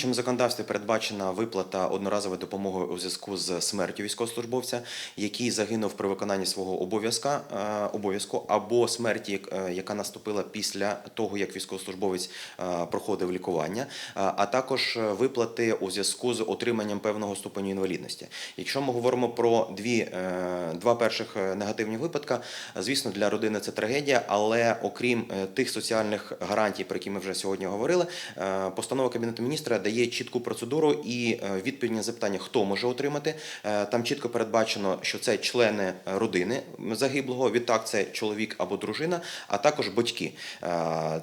діючому законодавстві передбачена виплата одноразової допомоги у зв'язку з смертю військовослужбовця, який загинув при виконанні свого обов'язка е, обов'язку або смерті, е, яка наступила після того, як військовослужбовець е, проходив лікування, а також виплати у зв'язку з отриманням певного ступеню інвалідності. Якщо ми говоримо про дві два перших негативні випадка, звісно, для родини це трагедія, але окрім тих соціальних гарантій, про які ми вже сьогодні говорили, постанова Кабінету міністра дає чітку процедуру і е, відповідь на запитання, хто може отримати. Е, Там чітко передбачено, що це члени родини загиблого. Відтак, це чоловік або дружина, а також батьки. Е,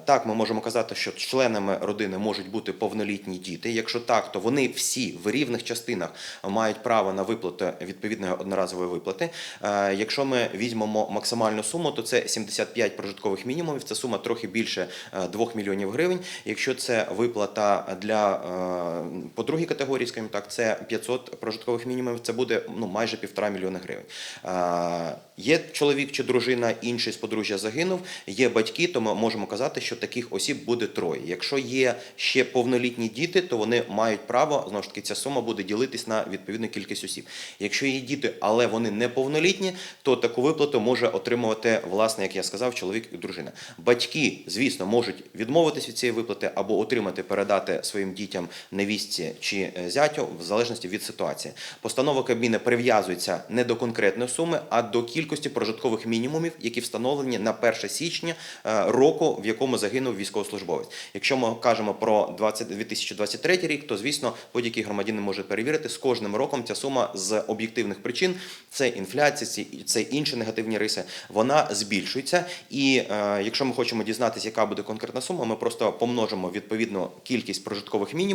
Так, ми можемо казати, що членами родини можуть бути повнолітні діти. Якщо так, то вони всі в рівних частинах мають право на виплату відповідної одноразової виплати. Якщо ми візьмемо максимальну суму, то це 75 прожиткових мінімумів. Це сума трохи більше е, 2 мільйонів гривень. Якщо це виплата для по другій категорії, скажімо так, це 500 прожиткових мінімумів. Це буде ну майже півтора мільйона гривень. Е, Є чоловік чи дружина, інший з подружжя загинув. Є батьки, то ми можемо казати, що таких осіб буде троє. Якщо є ще повнолітні діти, то вони мають право знову ж таки ця сума буде ділитись на відповідну кількість осіб. Якщо є діти, але вони не повнолітні, то таку виплату може отримувати власне, як я сказав, чоловік і дружина. Батьки, звісно, можуть відмовитись від цієї виплати або отримати, передати своїм дітям невістці чи е, зятю в залежності від ситуації. Постанова Кабміни прив'язується не до конкретної суми, а до кількості прожиткових мінімумів, які встановлені на 1 січня е, року, в якому загинув військовослужбовець. Якщо ми кажемо про 20 2023 рік, то звісно будь-який громадянин може перевірити з кожним роком ця сума з об'єктивних причин, це інфляція, ці- це інші негативні риси, вона збільшується. І е, якщо ми хочемо дізнатися, яка буде конкретна сума, ми просто помножимо відповідну кількість прожиткових мінімумів,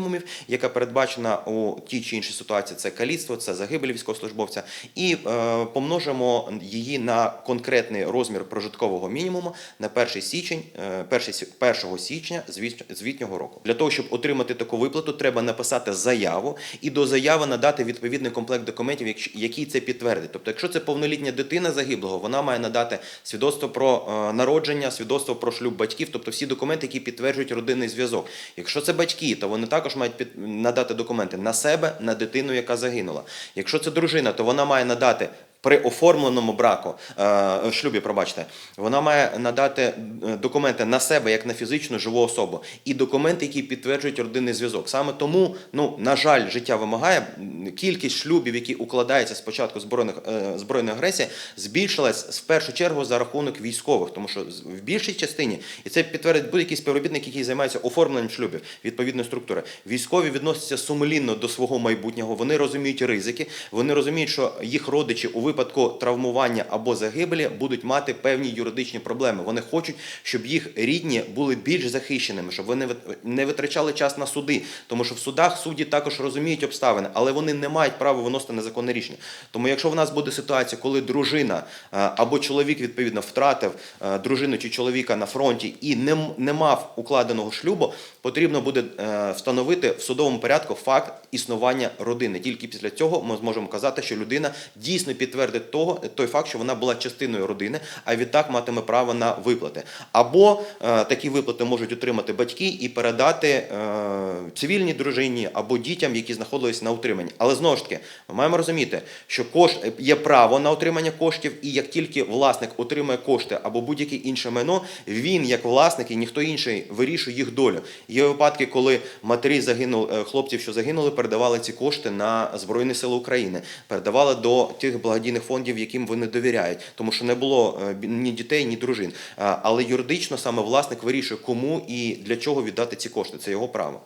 яка передбачена у тій чи іншій ситуації. Це каліцтво, це загибель військовослужбовця, і е, помножимо її на конкретний розмір прожиткового мінімуму на 1 січень, е, 1 січня звітнього року. Для того, щоб отримати таку виплату, треба написати заяву і до заяви надати відповідний комплект документів, який це підтвердить. Тобто, якщо це повнолітня дитина загиблого, вона має надати свідоцтво про е, народження, свідоцтво про шлюб батьків, тобто всі документи, які підтверджують родинний зв'язок. Якщо це батьки, то вони також мають під- надати документи на себе, на дитину, яка загинула. Якщо це дружина, то вона має надати. При оформленому браку е, шлюбі, пробачте, вона має надати е, документи на себе як на фізичну живу особу і документи, які підтверджують родинний зв'язок. Саме тому, ну на жаль, життя вимагає кількість шлюбів, які укладаються з початку збройних е, збройної агресії, збільшилась в першу чергу за рахунок військових, тому що в більшій частині і це підтвердить будь-який співробітник, який займається оформленням шлюбів відповідної структури. Військові відносяться сумлінно до свого майбутнього. Вони розуміють ризики, вони розуміють, що їх родичі у випадку травмування або загибелі будуть мати певні юридичні проблеми. Вони хочуть, щоб їх рідні були більш захищеними, щоб вони не витрачали час на суди, тому що в судах судді також розуміють обставини, але вони не мають права виносити незаконне рішення. Тому, якщо в нас буде ситуація, коли дружина е, або чоловік відповідно втратив е, дружину чи чоловіка на фронті і не, не мав укладеного шлюбу, потрібно буде е, встановити в судовому порядку факт існування родини. Тільки після цього ми зможемо казати, що людина дійсно підтвердить того, той факт, що вона була частиною родини, а відтак матиме право на виплати. Або е, такі виплати можуть отримати батьки і передати е, цивільній дружині або дітям, які знаходились на утриманні. Але знову ж таки, ми маємо розуміти, що кошт є право на отримання коштів, і як тільки власник отримує кошти або будь-яке інше майно, він, як власник і ніхто інший, вирішує їх долю. Є випадки, коли матері загинули хлопців, що загинули, передавали ці кошти на Збройні Сили України, передавали до тих благодійних благодійних фондів, яким вони довіряють, тому що не було е, ні дітей, ні дружин. Але юридично саме власник вирішує, кому і для чого віддати ці кошти. Це його право.